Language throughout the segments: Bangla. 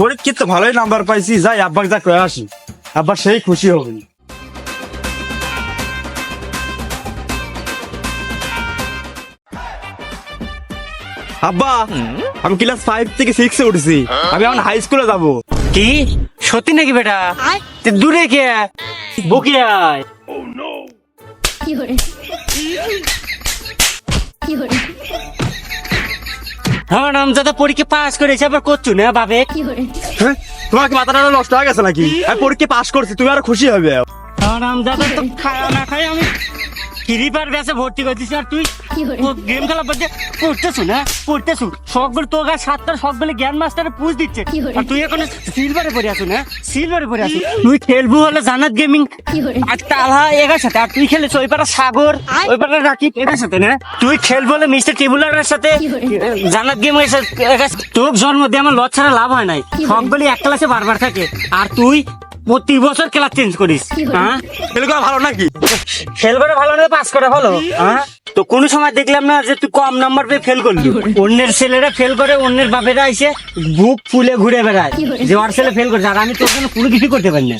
পরীক্ষিত ভালোই নাম্বার পাইছি যাই আব্বাক যা করে আসি। আব্বা সেই খুশি হবেন। আব্বা আমি ক্লাস ফাইভ থেকে সিক্স এ উঠেছি। হ্যাঁ? আমি এখন হাই স্কুলে যাব। কি? সত্যি নাকি বেটা? দূরে কে? বকি আয়। oh, কি হরে কি হরে আমার নাম যাতে পরীক্ষা পাস করেছে আবার করছ না বাবে কি হ্যাঁ? তোমার কি মাথাটা নষ্ট হয়ে গেছে নাকি? আমি পরীক্ষা পাস করছি তুমি আরও খুশি হবে। আমার নাম যাতে তো খাওয়া না খাই আমি ফ্রিফায়ার ব্যাসে ভর্তি করছিস আর তুই? গেম খেলা পড়তে পড়তেছু না? পড়তেছু? শখ তোর গায়ে সাতটার শখ জ্ঞান মাস্টারে পুজ দিচ্ছে। আর তুই এখন সিলভারে পড়ে আসু না? সিলভারে পড়ে আসু তুই খেলবু হলে জানাত গেমিং আর তালহা এগার সাথে আর তুই খেলে ওই পাড়া সাগর ওই পাড়া রাকিব এদের সাথে না? তুই খেলব হলে মিস্টার টেবুলারের সাথে জানাত গেম এর তোর জন্ম দিয়ে আমার লজ ছাড়া লাভ হয় নাই। শখ বলে এক ক্লাসে বারবার থাকে। আর তুই প্রতি বছর ক্লাস চেঞ্জ করিস হ্যাঁ? খেলে করা ভালো নাকি? ফেল করে ভালো না পাস করে ভালো হ্যাঁ? তো কোনো সময় দেখলাম না যে তুই কম নাম্বার পেয়ে ফেল করলি। অন্যের ছেলেরা ফেল করে অন্যের বাপেরা এসে বুক ফুলে ঘুরে বেড়ায়। যে ওর ছেলে ফেল করছে আর আমি তোর জন্য কোনো কিছু করতে পারি না।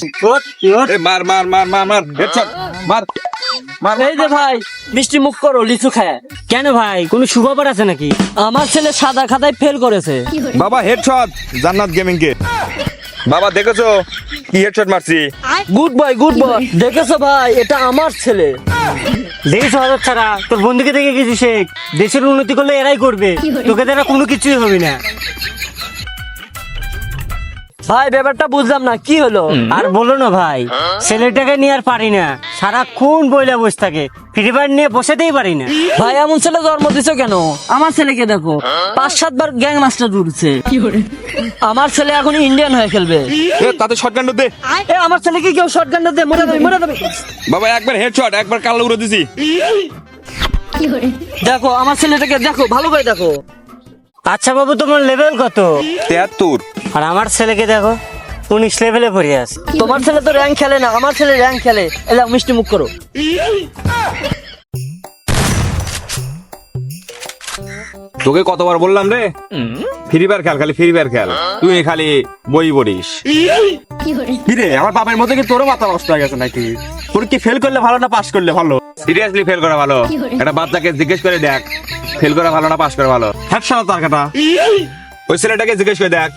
মার মার মার মার মার মার। এই যে ভাই মিষ্টি মুখ করো লিচু খায়। কেন ভাই কোনো সুখবর আছে নাকি? আমার ছেলে সাদা খাতায় ফেল করেছে，বাবা হেডশট জান্নাত গেমিং কে। বাবা দেখেছ? কি হেডশট মারছি? গুড বয় গুড বয় দেখেছ ভাই এটা আমার ছেলে। দেখিস হাজার ছাড়া তোর বন্ধুকে দেখে গেছি শেখ দেশের উন্নতি করলে এরাই করবে? তোকে দ্বারা কোনো কিছুই হবে না। ভাই ব্যাপারটা বুঝলাম না কি হলো? আর বলো না ভাই ছেলেটাকে নিয়ে আর পারি না। সারাক্ষণ বইলা বসে থাকে। ফ্রি ফায়ার নিয়ে বসেতেই পারি না ভাই এমন ছেলে জন্ম দিছো কেন? আমার ছেলেকে দেখো পাঁচ সাতবার গ্যাং মাস্টার আমার ছেলে এখন ইন্ডিয়ান হয়ে খেলবে। এ তাতে শটগান দে। এ আমার ছেলেকে কেউ মরে মরে বাবা একবার হেডশট একবার কালো উড়ে দিছি। দেখো আমার ছেলেটাকে দেখো ভালো করে দেখো। আচ্ছা বাবু তোমার লেভেল কত? তেহাত্তর আর আমার ছেলেকে দেখো। উনিশ লেভেলে পড়ে আছে। তোমার ছেলে তো র্যাঙ্ক খেলে না আমার ছেলে র্যাঙ্ক খেলে। এলা মিষ্টি মুখ করো। তোকে কতবার বললাম রে? ফ্রি ফায়ার খেল খালি ফ্রি ফায়ার খেল তুই খালি বই পড়িস，কিরে আমার বাবার মতো কি তোরও মাথা নষ্ট হয়ে গেছে নাকি? পরীক্ষা ফেল করলে ভালো না পাস করলে ভালো? সিরিয়াসলি ফেল করা ভালো। একটা বাচ্চাকে জিজ্ঞেস করে দেখ। ফেল করা ভালো না পাস করা ভালো? হ্যাঁ সারা তার কাটা। ওই ছেলেটাকে জিজ্ঞেস করে দেখ।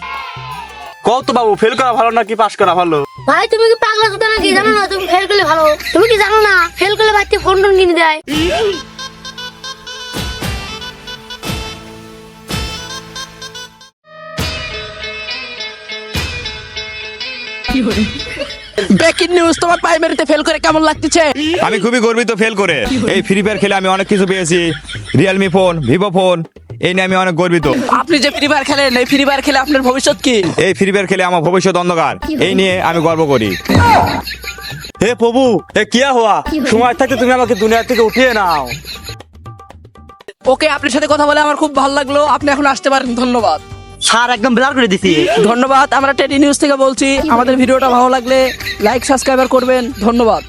কত বাবু ফেল করা ভালো নাকি পাস করা ভালো? ভাই তুমি কি পাগলা কথা নাকি? জানো না তুমি ফেল করলে ভালো। তুমি কি জানো না ফেল করলে বাচ্চা ফোন টোন কিনে দেয়। ব্রেকিং নিউজ তোমার প্রাইমারিতে ফেল করে কেমন লাগতেছে? আমি খুবই গর্বিত ফেল করে। এই ফ্রি ফায়ার খেলে আমি অনেক কিছু পেয়েছি। রিয়েলমি ফোন ভিভো ফোন এই নিয়ে আমি অনেক গর্বিত। আপনি যে ফ্রি ফায়ার খেলেন এই ফ্রি ফায়ার খেলে আপনার ভবিষ্যৎ কি? এই ফ্রি ফায়ার খেলে আমার ভবিষ্যৎ অন্ধকার। এই নিয়ে আমি গর্ব করি। হে প্রভু এ কিয়া হওয়া সময় থাকতে তুমি আমাকে দুনিয়া থেকে উঠিয়ে নাও। ওকে আপনার সাথে কথা বলে আমার খুব ভালো লাগল। আপনি এখন আসতে পারেন ধন্যবাদ। সার একদম ব্লার করে দিছি। ধন্যবাদ আমরা টেডি নিউজ থেকে বলছি। আমাদের ভিডিওটা ভালো লাগলে লাইক সাবস্ক্রাইবার করবেন। ধন্যবাদ।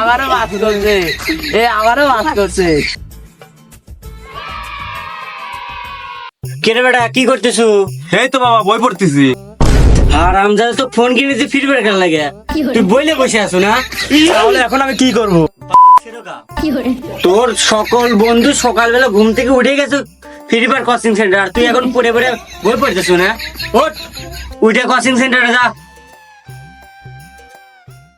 আমারও মাছ করছে এ আমারও মাছ করছে কেরে বেটা কি করতেছু? এই তো বাবা বই পড়তেছি। আর আমজাদ তো ফোন কিনেছি ফ্রি ফায়ার লাগে। তুই বইলে বসে আছো না? তাহলে এখন আমি কি করব? তোর সকল বন্ধু সকালবেলা ঘুম থেকে উঠে গেছে ফ্রি ফায়ার কোচিং সেন্টার। তুই এখন পড়ে পড়ে বই পড়তেছ না? ওঠ উঠে কোচিং সেন্টারে যা।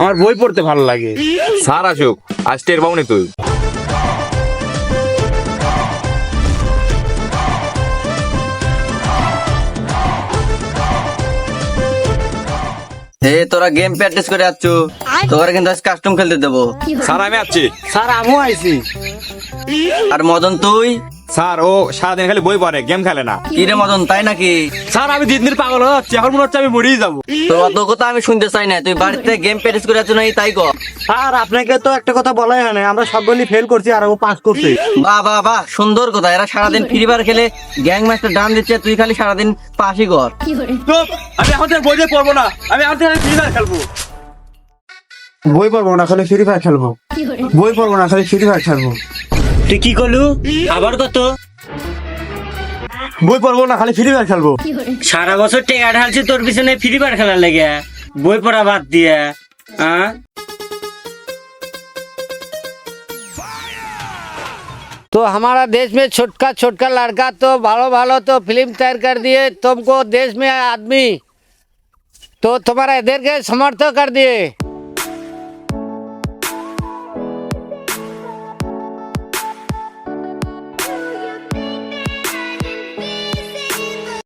আমার বই পড়তে ভালো লাগে। স্যার আসুক আজ টের পাবনি তুই। হে তোরা গেম প্র্যাকটিস করে যাচ্ছ। তোরা কিন্তু আজ কাস্টম খেলতে দেবো। 有 স্যার 人，আমি আসছি। স্যার আমিও আইছি। আর মদন তুই? স্যার ও সারাদিন খালি বই পড়ে গেম খেলে না। কি রে মদন তাই নাকি? স্যার আমি দিন দিন পাগল হচ্ছে এখন মনে হচ্ছে আমি মরেই যাব। তোর অত কথা আমি শুনতে চাই না তুই বাড়িতে গেম প্র্যাকটিস করে আছো না তাই কর। স্যার আপনাকে তো একটা কথা বলাই হয় না আমরা সবগুলি ফেল করছি আর ও পাস করছে। বাহ বাহ বাহ সুন্দর কথা এরা সারাদিন ফ্রি ফায়ার খেলে গ্যাং মাস্টার ডান দিচ্ছে তুই খালি সারাদিন পাশই কর। তো আমি এখন থেকে বই পড়ব না আমি এখন থেকে ফ্রি ফায়ার খেলব। বই পড়ব না খালি ফ্রি ফায়ার খেলব। বই পড়ব না খালি ফ্রি ফায়ার খেলব। তুই কি করলু আবার কত বই পড়বো না খালি ফ্রি ফায়ার খেলবো কি hore সারা বছর টেকা ঢালছি তোর পিছনে ফ্রি ফায়ার খেলার লেগে বই পড়া বাদ দিয়ে হ্যাঁ तो हमारा देश में छोटका छोटका लड़का तो भालो भालो तो फिल्म तैयार कर दिए तुमको देश में आदमी तो तुम्हारा इधर के समर्थन कर दिए